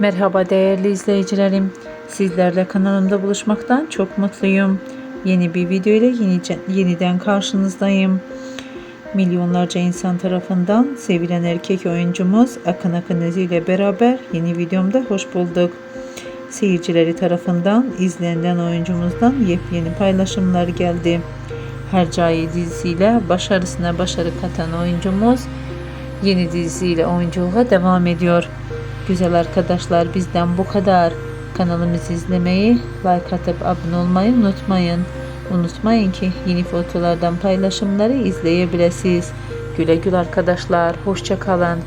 Merhaba değerli izleyicilerim. Sizlerle kanalımda buluşmaktan çok mutluyum. Yeni bir video ile yeni- yeniden karşınızdayım. Milyonlarca insan tarafından sevilen erkek oyuncumuz Akın Akınözü ile beraber yeni videomda hoş bulduk. Seyircileri tarafından izlenilen oyuncumuzdan yepyeni paylaşımlar geldi. Hercai dizisiyle başarısına başarı katan oyuncumuz yeni dizisiyle oyunculuğa devam ediyor. Güzel arkadaşlar bizden bu kadar. Kanalımızı izlemeyi, like atıp abone olmayı unutmayın. Unutmayın ki yeni fotolardan paylaşımları izleyebilirsiniz. Güle güle arkadaşlar. Hoşça kalın.